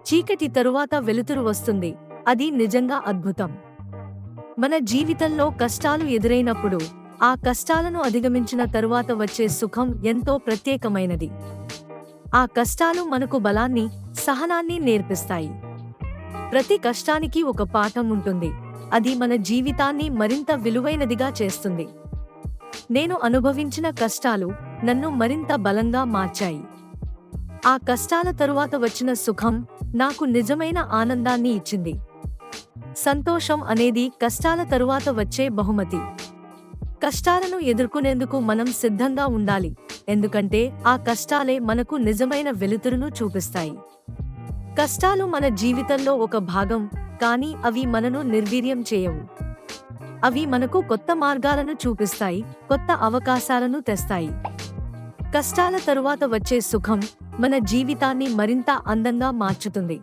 చీకటి తరువాత వెలుతురు వస్తుంది. అది నిజంగా అద్భుతం. మన జీవితంలో కష్టాలు ఎదురైనప్పుడు ఆ కష్టాలను అధిగమించిన తరువాత వచ్చే సుఖం ఎంతో ప్రత్యేకమైనది. ఆ కష్టాలు మనకు బలాన్ని సహనాన్ని నేర్పిస్తాయి. ప్రతి కష్టానికి ఒక పాఠం ఉంటుంది. అది మన జీవితాన్ని మరింత విలువైనదిగా చేస్తుంది. నేను అనుభవించిన కష్టాలు నన్ను మరింత బలంగా మార్చాయి. ఆ కష్టాల తరువాత వచ్చిన సుఖం నాకు నిజమైన ఆనందాన్ని ఇచ్చింది. సంతోషం అనేది కష్టాల తరువాత వచ్చే బహుమతి. కష్టాలను ఎదుర్కొనేందుకు మనం సిద్ధంగా ఉండాలి ఎందుకంటే ఆ కష్టాలే మనకు నిజమైన వెలుతురును చూపిస్తాయి. కష్టాలు మన జీవితంలో ఒక భాగం కానీ అవి మనను నిర్వీర్యం చేయవు. అవి మనకు కొత్త మార్గాలను చూపిస్తాయి కొత్త అవకాశాలను తెస్తాయి. కష్టాల తరువాత వచ్చే సుఖం మన జీవితాన్ని మరింత అందంగా మార్చుతుంది.